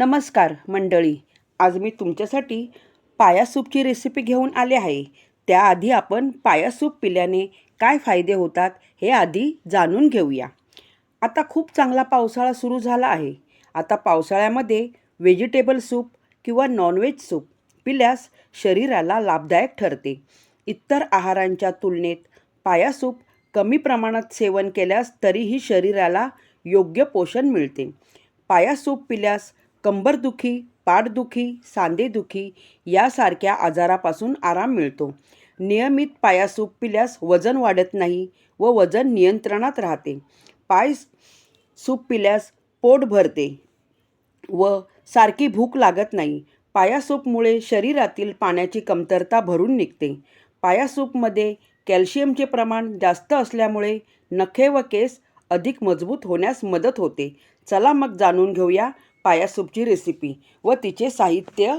नमस्कार मंडळी. आज मी तुमच्यासाठी पाया सूपची रेसिपी घेऊन आले आहे. त्याआधी आपण पाया सूप पिल्याने काय फायदे होतात हे आधी जाणून घेऊया. आता खूप चांगला पावसाळा सुरू झाला आहे. आता पावसाळ्यामध्ये व्हेजिटेबल सूप किंवा नॉनव्हेज सूप पिल्यास शरीराला लाभदायक ठरते. इतर आहारांच्या तुलनेत पाया सूप कमी प्रमाणात सेवन केल्यास तरीही शरीराला योग्य पोषण मिळते. पाया सूप पिल्यास कंबरदुखी पाठदुखी सांधेदुखी यासारख्या आजारापासून आराम मिळतो. नियमित पायासूप पिल्यास वजन वाढत नाही व वजन नियंत्रणात राहते. पाय सूप पिल्यास पोट भरते व सारखी भूक लागत नाही. पायासूपमुळे शरीरातील पाण्याची कमतरता भरून निघते. पाया सूपमध्ये कॅल्शियमचे प्रमाण जास्त असल्यामुळे नखे व केस अधिक मजबूत होण्यास मदत होते. चला मग जाणून घेऊया पाया सूपची रेसिपी व तिचे साहित्य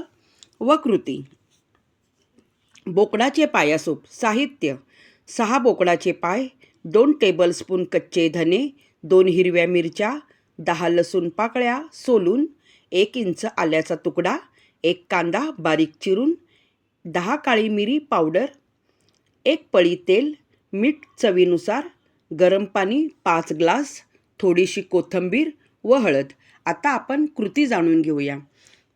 व कृती. बोकडाचे पायासूप साहित्य. सहा बोकडाचे पाय दोन टेबलस्पून कच्चे धने दोन हिरव्या मिरच्या दहा लसूण पाकळ्या सोलून एक इंच आल्याचा तुकडा एक कांदा बारीक चिरून दहा काळी मिरी पावडर एक पळी तेल मीठ चवीनुसार गरम पाणी पाच ग्लास थोडीशी कोथिंबीर व हळद. आता आपण कृती जाणून घेऊया.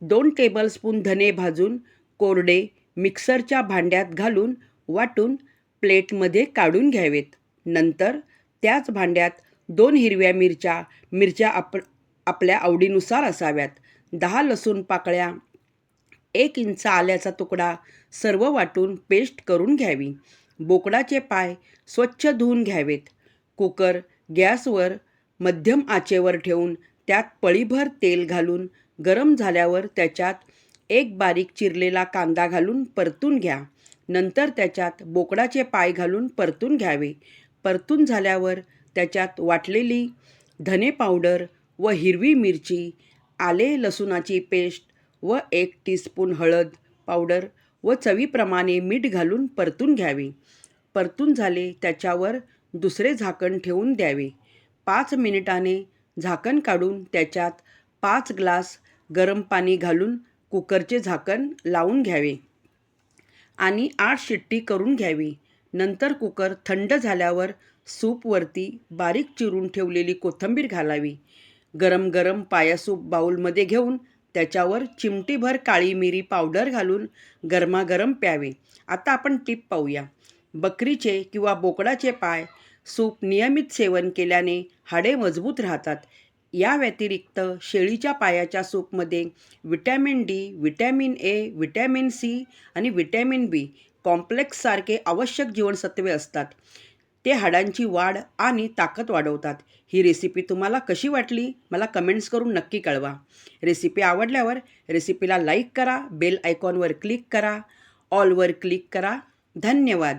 दोन टेबलस्पून धने भाजून कोरडे मिक्सरच्या भांड्यात घालून वाटून प्लेटमध्ये काढून घ्यावेत. नंतर त्याच भांड्यात दोन हिरव्या मिरच्या मिरच्या आप आपल्या आवडीनुसार असाव्यात. दहा लसूण पाकळ्या एक इंच आल्याचा तुकडा सर्व वाटून पेस्ट करून घ्यावी. बोकडाचे पाय स्वच्छ धुवून घ्यावेत. कुकर गॅसवर मध्यम आचेवर ठेवून त्यात पळीभर तेल घालून गरम झाल्यावर त्याच्यात एक बारीक चिरलेला कांदा घालून परतून घ्या. नंतर त्याच्यात बोकडाचे पाय घालून परतून घ्यावे. परतून झाल्यावर त्याच्यात वाटलेली धने पावडर व हिरवी मिरची आले लसूणाची पेस्ट व एक टीस्पून हळद पावडर व चवीप्रमाणे मीठ घालून परतून घ्यावे. परतून झाले त्याच्यावर दुसरे झाकण ठेवून द्यावे. पाच मिनिटाने झाकण काढून त्याच्यात पाच ग्लास गरम पाणी घालून कुकरचे झाकण लावून घ्यावे. आणि आठ शिट्टी करून घ्यावी. नंतर कुकर थंड झाल्यावर सूपवरती बारीक चिरून ठेवलेली कोथिंबीर घालावी. गरम गरम पायासूप बाऊलमध्ये घेऊन त्याच्यावर चिमटीभर काळी मिरी पावडर घालून गरमागरम प्यावे. आता आपण टीप पाहूया. बकरीचे किंवा बोकडाचे पाय सूप नियमित सेवन केल्याने हाडे मजबूत राहतात. या व्यतिरिक्त शेळीच्या पायाच्या सूपमध्ये vitamin D vitamin A vitamin C आणि विटॅमिन बी कॉम्प्लेक्ससारखे आवश्यक जीवनसत्वे असतात. ते हाडांची वाढ आणि ताकद वाढवतात. ही रेसिपी तुम्हाला कशी वाटली? मला कमेंट्स करून नक्की कळवा. रेसिपी आवडल्यावर रेसिपीला लाईक करा बेल आयकॉनवर क्लिक करा ऑलवर क्लिक करा. धन्यवाद.